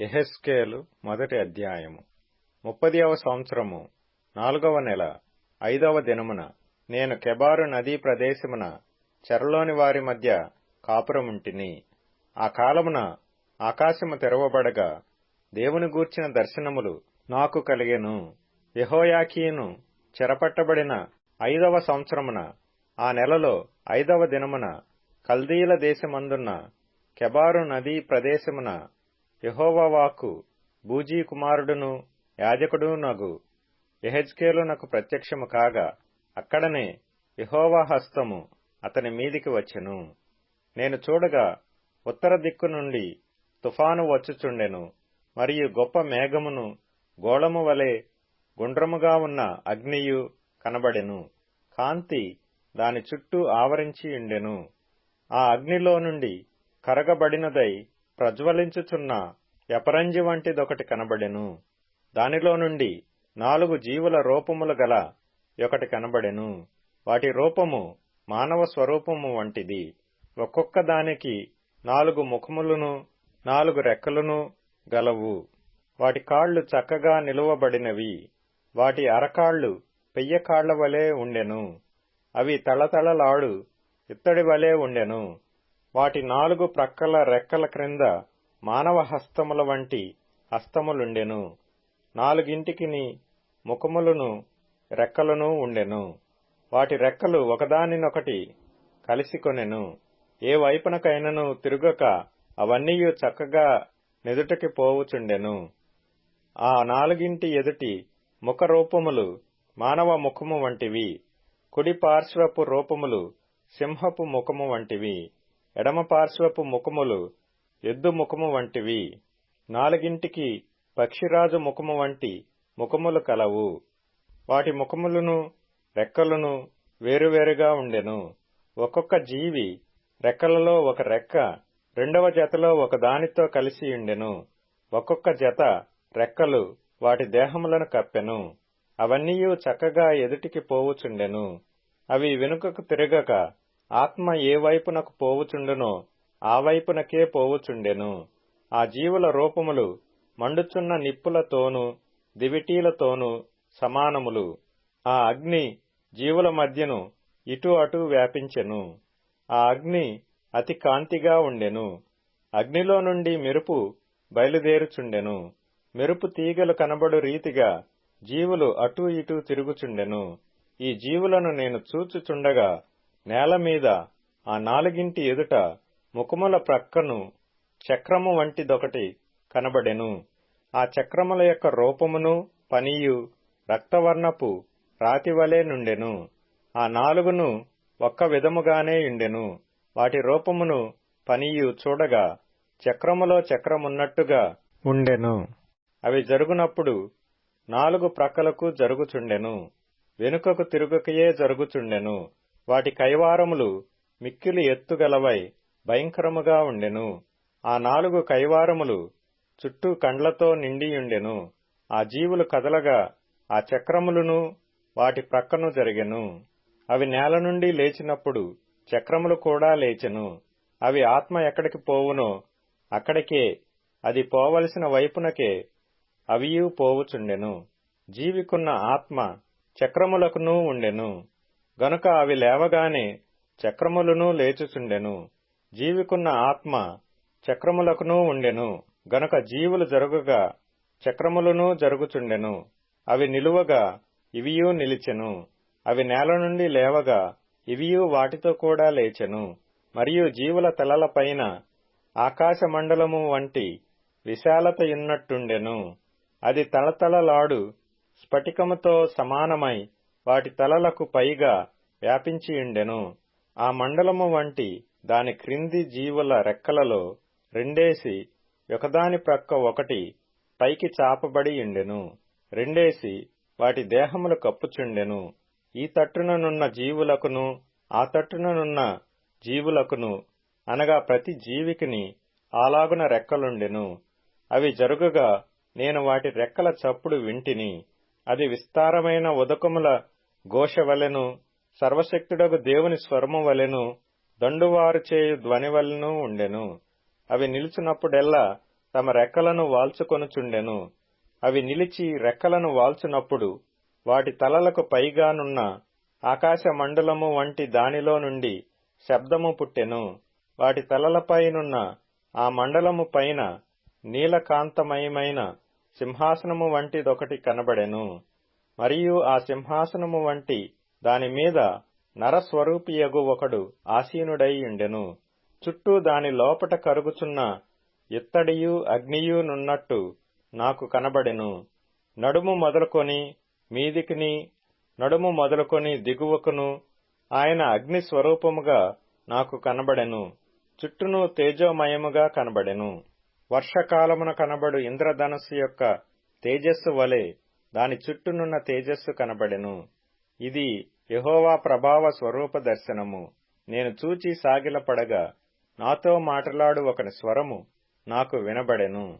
ఎహెస్కేలు మొదటి అధ్యాయము. ముప్పదియవ సంవత్సరము నాలుగవ నెల ఐదవ దినమున నేను కెబారు నదీ ప్రదేశమున చెరలోని వారి మధ్య కాపురముంటిని. ఆ కాలమున ఆకాశము తెరవబడగా దేవుని గూర్చిన దర్శనములు నాకు కలిగెను. యహోయాకీను చెరపట్టబడిన ఐదవ సంవత్సరమున ఆ నెలలో ఐదవ దినమున కల్దీల దేశమందున్న కెబారు నదీ ప్రదేశమున యహోవాకు బూజీ కుమారుడును యాజకుడు నగు. ఎహెజ్కేలు నాకు ప్రత్యక్షము కాగా అక్కడనే యహోవా హస్తము అతని మీదికి వచ్చెను. నేను చూడగా ఉత్తర దిక్కు నుండి తుఫాను వచ్చుచుండెను మరియు గొప్ప మేఘమును గోళము వలె గుండ్రముగా ఉన్న అగ్నియు కనబడెను. కాంతి దాని చుట్టూ ఆవరించి ఉండెను. ఆ అగ్నిలో నుండి కరగబడినదై ప్రజ్వలించుచున్న ఎపరంజి వంటిదొకటి కనబడెను. దానిలో నుండి నాలుగు జీవుల రూపములు గల ఒకటి కనబడెను. వాటి రూపము మానవ స్వరూపము వంటిది. ఒక్కొక్క దానికి నాలుగు ముఖములను నాలుగు రెక్కలను గలవు. వాటి కాళ్ళు చక్కగా నిలువబడినవి. వాటి అరకాళ్ళు పెయ్యకాళ్ళ వలె ఉండెను. అవి తళతళలాడు ఇత్తడి వలె ఉండెను. వాటి నాలుగు ప్రక్కల రెక్కల క్రింద మానవ హస్తముల వంటి హస్తములుండెను. నాలుగింటికిని ముఖములను రెక్కలను ఉండెను. వాటి రెక్కలు ఒకదానినొకటి కలిసికొనెను. ఏ వైపునకైనను తిరుగక అవన్నీ చక్కగా నెదుటకి పోవుచుండెను. ఆ నాలుగింటి ఎదుటి ముఖ రూపములు మానవ ముఖము వంటివి. కుడి పార్శ్వపు రూపములు సింహపు ముఖము వంటివి. ఎడమ పార్శ్వపు ముఖములు ఎద్దు ముఖము వంటివి. నాలుగింటికి పక్షిరాజు ముఖము వంటి ముఖములు కలవు. వాటి ముఖములను రెక్కలను వేరువేరుగా ఉండెను. ఒక్కొక్క జీవి రెక్కలలో ఒక రెక్క రెండవ జతలో ఒక దానితో కలిసి ఉండెను. ఒక్కొక్క జత రెక్కలు వాటి దేహములను కప్పెను. అవన్నీయు చక్కగా ఎదుటికి పోవుచుండెను. అవి వెనుకకు తిరగక ఆత్మ ఏ వైపునకు పోవుచుండునో ఆ వైపునకే పోవుచుండెను. ఆ జీవుల రూపములు మండుచున్న నిప్పులతోనూ దివిటీలతోనూ సమానములు. ఆ అగ్ని జీవుల మధ్యను ఇటు అటు వ్యాపించెను. ఆ అగ్ని అతి కాంతిగా ఉండెను. అగ్నిలో నుండి మెరుపు బయలుదేరుచుండెను. మెరుపు తీగలు కనబడు రీతిగా జీవులు అటూ ఇటూ తిరుగుచుండెను. ఈ జీవులను నేను చూచుచుండగా నేల మీద ఆ నాలుగింటి ఎదుట ముఖముల ప్రక్కను చక్రము వంటిదొకటి కనబడెను. ఆ చక్రముల యొక్క రూపమును పనియు రక్తవర్ణపు రాతివలే నుండెను. ఆ నాలుగును ఒక్క విధముగానే ఉండెను వాటి రూపమును పనియు చూడగా చక్రములో చక్రమున్నట్టుగా ఉండెను. అవి జరుగునప్పుడు నాలుగు ప్రక్కలకు జరుగుచుండెను. వెనుకకు తిరుగుకయే జరుగుచుండెను. వాటి కైవారములు మిక్కిలి ఎత్తుగలవై భయంకరముగా ఉండెను. ఆ నాలుగు కైవారములు చుట్టూ కండ్లతో నిండియుండెను. ఆ జీవులు కదలగా ఆ చక్రములను వాటి ప్రక్కను జరిగెను. అవి నేల నుండి లేచినప్పుడు చక్రములు కూడా లేచెను. అవి ఆత్మ ఎక్కడికి పోవునో అక్కడికే అది పోవలసిన వైపునకే అవియు పోవుచుండెను. జీవికున్న ఆత్మ చక్రములకునూ ఉండెను. గనుక అవి లేవగానే చక్రములను లేచుచుండెను. జీవికున్న ఆత్మ చక్రములకునూ ఉండెను. గనుక జీవులు జరుగుగా చక్రములను జరుగుచుండెను. అవి నిలువగా ఇవియూ నిలిచెను. అవి నేల నుండి లేవగా ఇవియూ వాటితో కూడా లేచెను. మరియు జీవుల తలలపైన ఆకాశమండలము వంటి విశాలతయున్నట్టుండెను అది తలతలలాడు స్ఫటికముతో సమానమై వాటి తలలకు పైగా వ్యాపించియుండెను ఆ మండలము వంటి దాని క్రింది జీవుల రెక్కలలో రెండేసి ఒకదాని ప్రక్క ఒకటి పైకి చాపబడియుండెను రెండేసి వాటి దేహములు కప్పుచుండెను. ఈ తట్టుననున్న జీవులకును ఆ తట్టుననున్న జీవులకును అనగా ప్రతి జీవికిని అలాగున రెక్కలుండెను. అవి జరుగుగా నేను వాటి రెక్కల చప్పుడు వింటిని. అది విస్తారమైన ఉదకముల ఘోష వలెను సర్వశక్తుడకు దేవుని స్వరము వలెను దండువారు చేయు ధ్వని వలెను ఉండెను. అవి నిలిచినప్పుడెల్లా తమ రెక్కలను వాల్చుకొనుచుండెను. అవి నిలిచి రెక్కలను వాల్చునప్పుడు వాటి తలలకు పైగానున్న ఆకాశ మండలము వంటి దానిలో నుండి శబ్దము పుట్టెను. వాటి తలలపైనున్న ఆ మండలము పైన నీలకాంతమయమైన సింహాసనము వంటిదొకటి కనబడెను. మరియు ఆ సింహాసనము వంటి దానిమీద నరస్వరూపియగు ఒకడు ఆసీనుడై ఉండెను. చుట్టూ దాని లోపట కరుగుచున్న ఇత్తడియు అగ్నియునున్నట్టు నాకు కనబడెను. నడుము మొదలుకొని మీదికిని నడుము మొదలుకొని దిగువకును ఆయన అగ్ని స్వరూపముగా నాకు కనబడెను. చుట్టూను తేజోమయముగా కనబడెను. వర్షకాలమున కనబడు ఇంద్రధనస్సు యొక్క తేజస్సు వలె దాని చుట్టూనున్న తేజస్సు కనబడెను. ఇది యహోవా ప్రభావ స్వరూప దర్శనము. నేను చూచి సాగిలపడగా నాతో మాటలాడు ఒకని స్వరము నాకు వినబడెను.